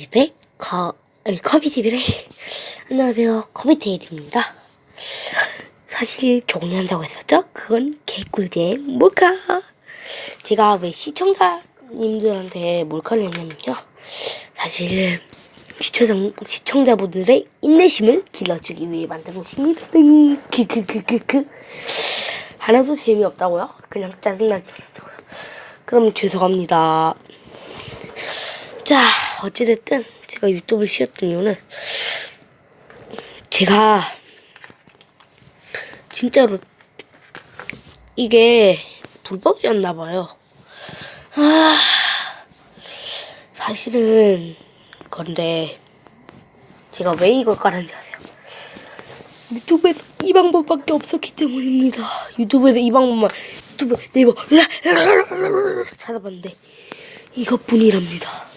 집에 거, 아니, 커비TV래. 안녕하세요. 커비테이드입니다. 사실 종료한다고 했었죠? 그건 개꿀잼 몰카. 제가 왜 시청자님들한테 몰카를 했냐면요. 사실 시청자, 시청자분들의 인내심을 길러주기 위해 만든 것입니다. 음, 크크크크크. 하나도 재미없다고요? 그냥 짜증나게 그럼 죄송합니다. 자, 어찌됐든 제가 유튜브를 쉬었던 이유는 제가 진짜로 이게 불법이었나 봐요. 아, 사실은 그런데 제가 왜 이걸 깔았는지 아세요? 유튜브에서 이 방법밖에 없었기 때문입니다. 유튜브에서 이 방법만 유튜브 네이버 찾아봤는데 이것뿐이랍니다.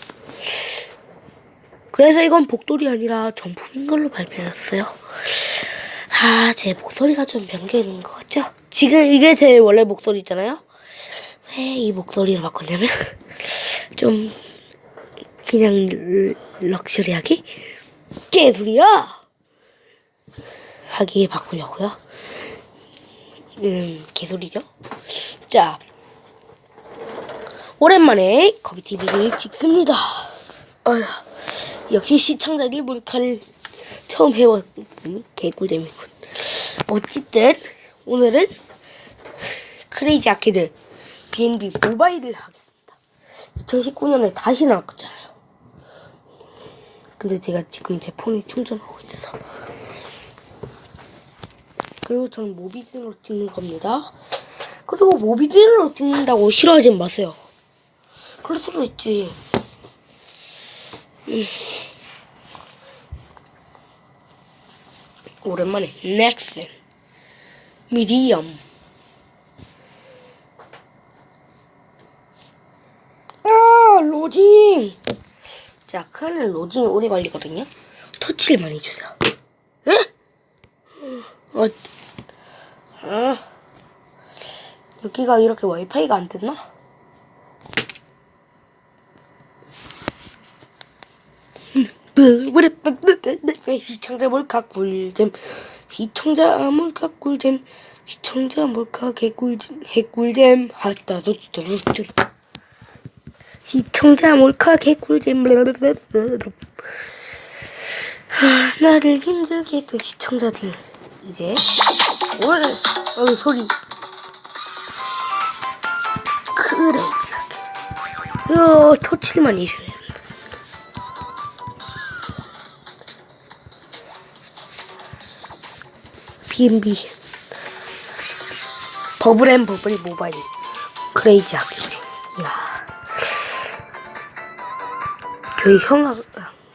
그래서 이건 복돌이 아니라 정품인 걸로 발표했어요. 아, 제 목소리가 좀 변경된 것 같죠? 지금 이게 제 원래 목소리잖아요? 왜 이 목소리를 바꿨냐면, 좀, 그냥 르- 럭셔리하게, 개소리야! 하기에 바꾸려고요. 음, 개소리죠? 자, 오랜만에 커비TV를 찍습니다. 어휴, 역시 시청자들 몰카를 처음 해봤더니 개꿀잼이군. 어쨌든 오늘은 크레이지 아케드 B&B 모바일을 하겠습니다. 2019년에 다시 나왔잖아요. 근데 제가 지금 제 폰에 충전하고 있어서 그리고 저는 모비진으로 찍는 겁니다. 그리고 모비진으로 찍는다고 싫어하지 마세요. 그럴 수도 있지. 오랜만에 넥슨 미디엄 아 로딩 자 큰일 로딩이 오래 걸리거든요. 터치를 많이 주세요. 에? 어, 아 여기가 이렇게 와이파이가 안 됐나? 시청자 몰카 꿀잼. 시청자 몰카 꿀잼. 시청자 몰카 개꿀잼. 개꿀잼. 하다 두두두두 시청자 몰카 개꿀잼. 하, 나를 힘들게 했던 시청자들. 이제 올 어, 소리. 크레이지하게 어, 터치만 이슈 B&B 버블앤 버블 모바일. 크레이지 하기. 야. 저희 형아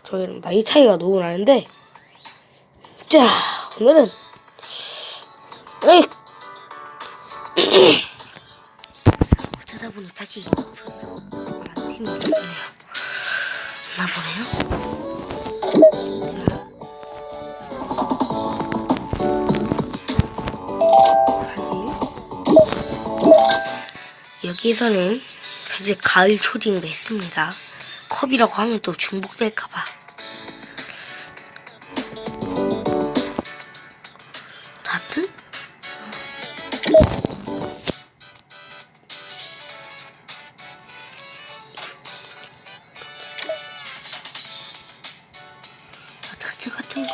저희랑 나이 차이가 너무 나는데. 자 오늘은. 어쩌다 보니 다시 나 보네요. 자 여기에서는 사실 가을 초딩을 했습니다. 컵이라고 하면 또 중복될까봐. 다트? 아, 다트 같은 거.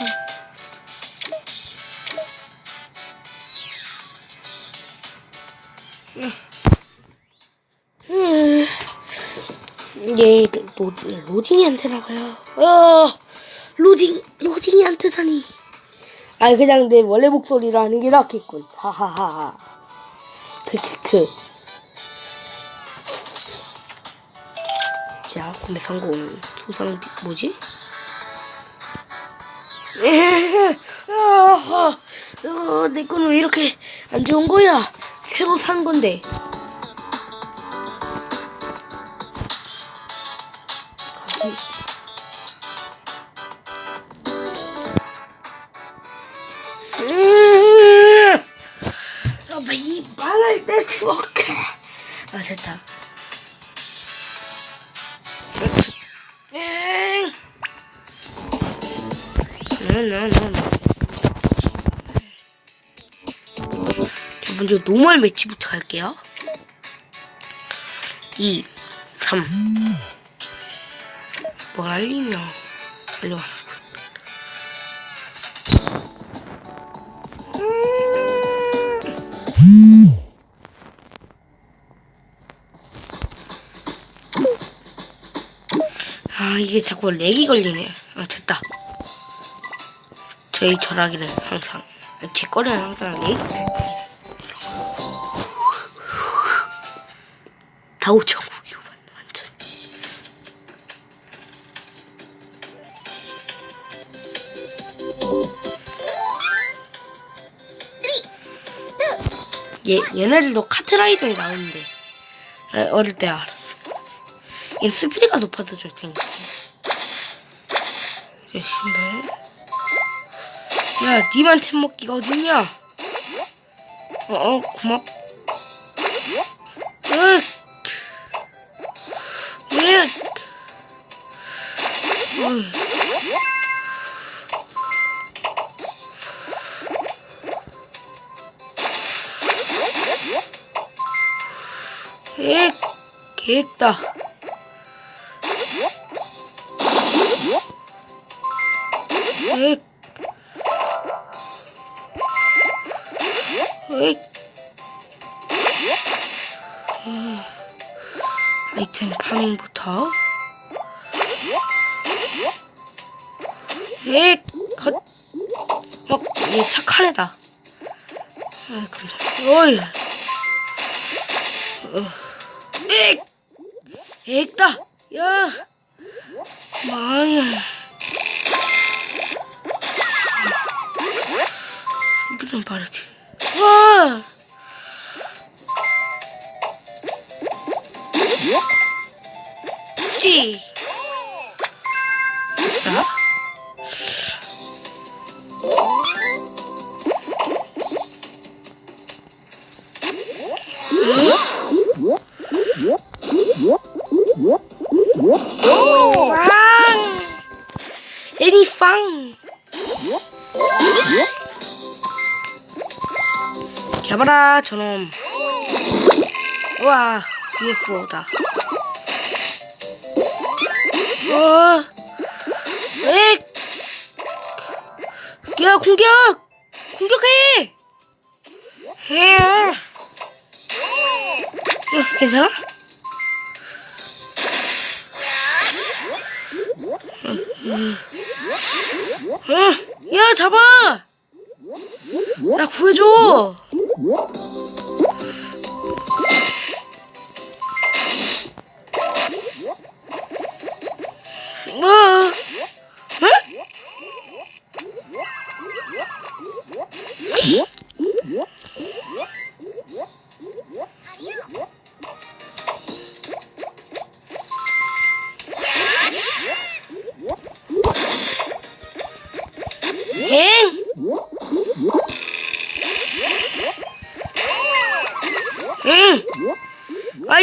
음, 얘 로딩, 로딩이 안 되나 봐요. 어, 로딩, 로딩이 안 되다니. 아, 그냥 내 원래 목소리로 하는 게 낫겠군. 하하하하. 크크크. 자, 구매 성공. 소상, 뭐지? 아, 어, 내 거는 왜 이렇게 안 좋은 거야? 새로 산 건데. 음, 말할 네트워크. 아 됐다. 먼저 노멀 매치부터 갈게요. 2, 3. 뭘 알리며 알려. 아 이게 자꾸 렉이 걸리네. 아 됐다. 저희 전화기는 항상 아니, 제 거는 항상 렉이 다오 천 얘 얘네들도 카트라이더에 나오는데 아, 어릴 때 알았어. 얘 스피드가 높아서 줄 테니까. 이제 신발. 야, 니만 템 먹기가 어딨냐? 어, 어, 고맙. 에, 개다. 에, 에. 음, 아이템 파밍부터. 에, 컷. 어, 얘 착한 애다. 아, 감사합니다. 어이. 엑! 액다! 야! 수비 좀 빠르지. 와! 지! 자. 잡아라 저놈 우와 UFO다 어, 엑! 야 공격! 공격해! 해! 어, 괜찮아? 어, 야 잡아! 나 구해줘! 뭐?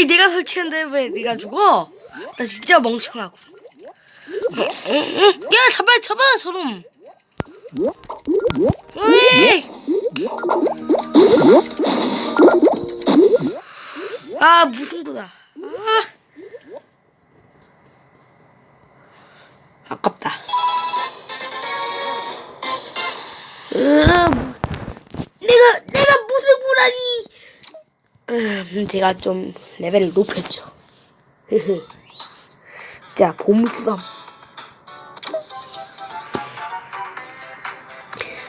아이 내가 설치했는데 왜 네가 죽어? 나 진짜 멍청하고. 야 잡아 잡아 저놈. 으이! 아 무승부다. 아. 아깝다. 으아, 뭐. 내가 내가 무승부라니. 음, 제가 좀 레벨을 높였죠. 자, 보물수담.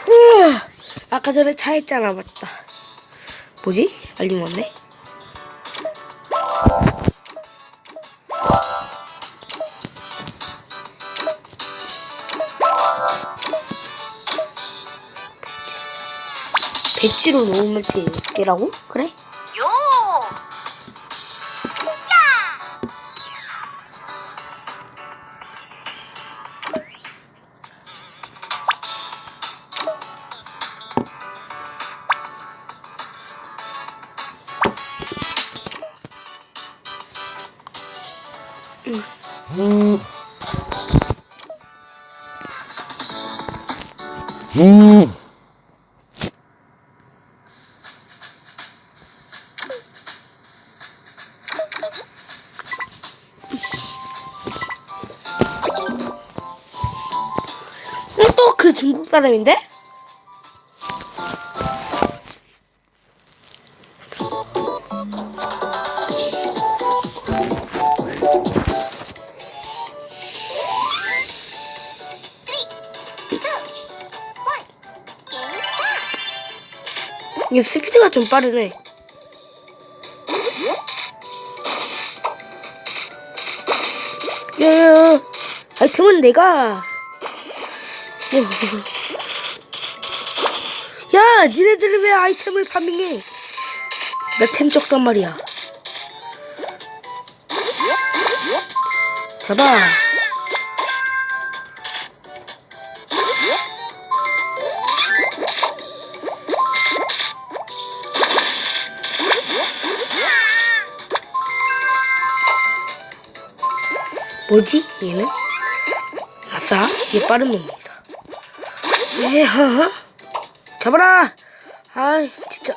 으, 아까 전에 차 했잖아, 맞다. 뭐지? 알림 왔네? 배지로 놓으면 되라고? 그래? 중국 사람인데? 이게 스피드가 좀 빠르네. 야야야, 아이템은 내가. 야, 니네들이 왜 아이템을 파밍해? 나 템 적단 말이야. 잡아. 뭐지? 얘는? 아싸, 얘 빠른 놈이다. 예, 하하. 잡아라! 아이, 진짜.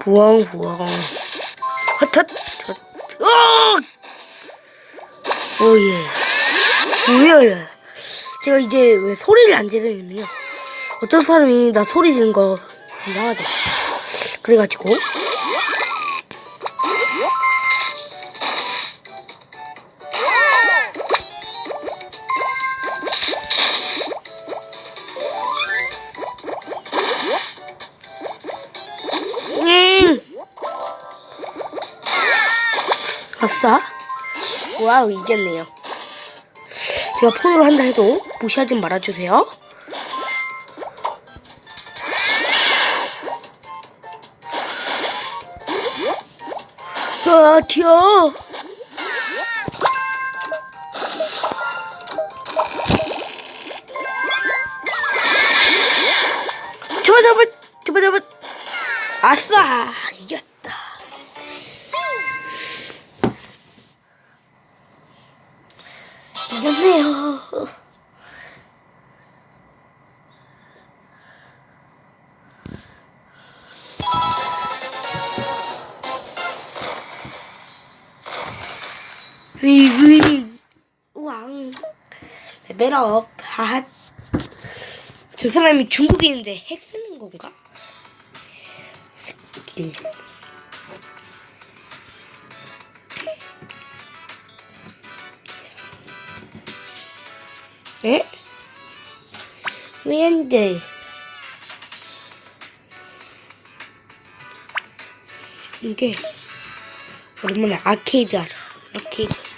부엉, 부엉. 헛. 어! 오, 예. 뭐야, 제가 이제 왜 소리를 안 지르냐면요. 어떤 사람이 나 소리 지르는 거 이상하대. 그래가지고. 아싸. 와우, 이겼네요. 제가 폰으로 한다 해도 무시하지 말아주세요. 아, 튀어. 잡아, 잡아, 잡아, 잡아. 아싸, 이겼네요. 위위 왕 레벨업 하하 저 사람이 중국인인데 핵 쓰는 건가? 새끼. 에? 왜안돼 이게 오랜만에 아케이드 하자 아케이드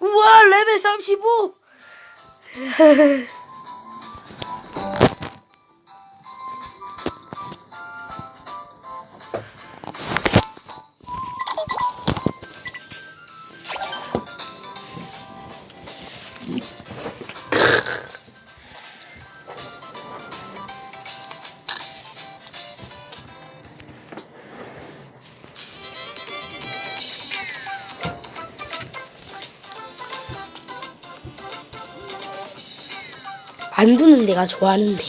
우와 레벨 35 만두는 내가 좋아하는데.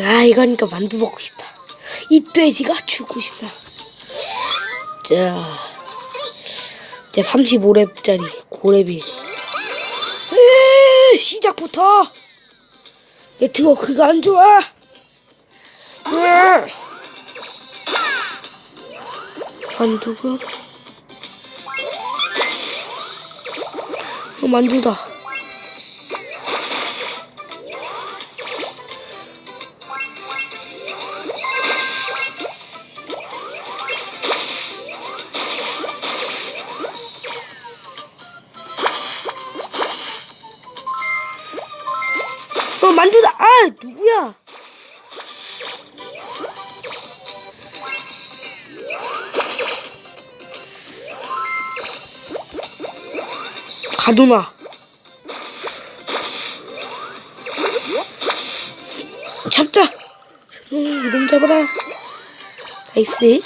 아, 이거니까 만두 먹고 싶다. 이 돼지가 죽고 싶다. 자, 이제 35렙짜리 고렙이. 에이, 시작부터 네트워크가 안 좋아. 으아. 만두가 어. 만두다. 가두나. 잡자. 음, 이놈 잡아라. 나이스.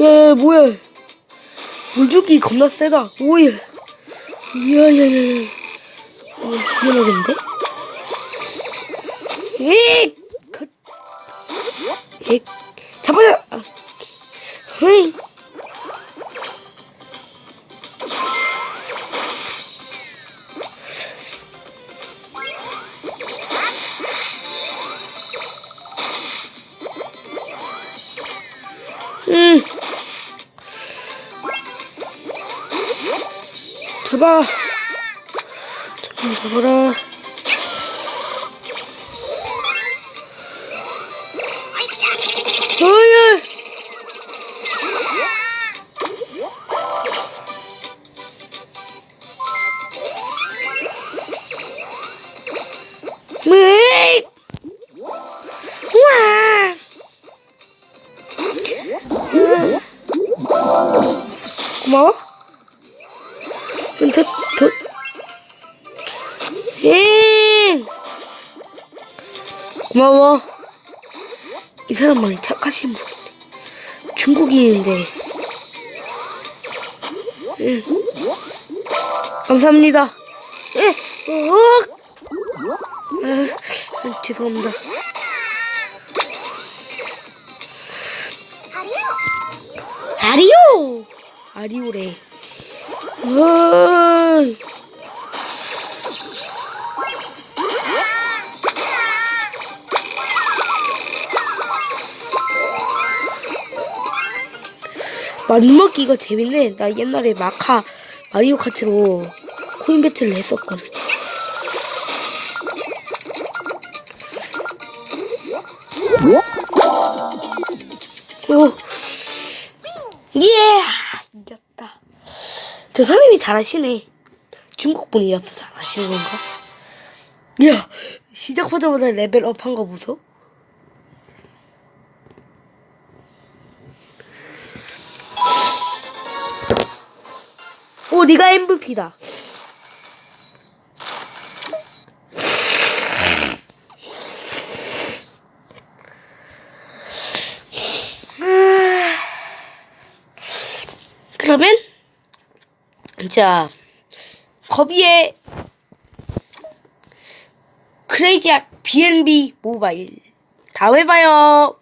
야, 뭐야. 물줄기 겁나 세다. 오예. 이야, 야, 야, 야. 어, 위험하겠는데? 에이! 컷. 에이, 잡아라! 아, 헤이. 음. 잡아. 잡아, 잡아라. 고마워. 저, 저, 잉! 고마워. 이 사람 많이 착하신 분. 중국인인데. 응. 감사합니다. 예, 어, 아, 죄송합니다. 아리오! 아리오래. 어이. 만두먹기 이거 재밌네. 나 옛날에 마카 마리오 카트로 코인 배틀을 했었거든. 저 사람이 잘하시네. 중국 분이어서 잘하시는 건가? 야, 시작하자마자 레벨업 한 거 보소. 오, 네가 MVP다. 그러면 자 거비의 크레이지악 B&B 모바일 다음에 봐요.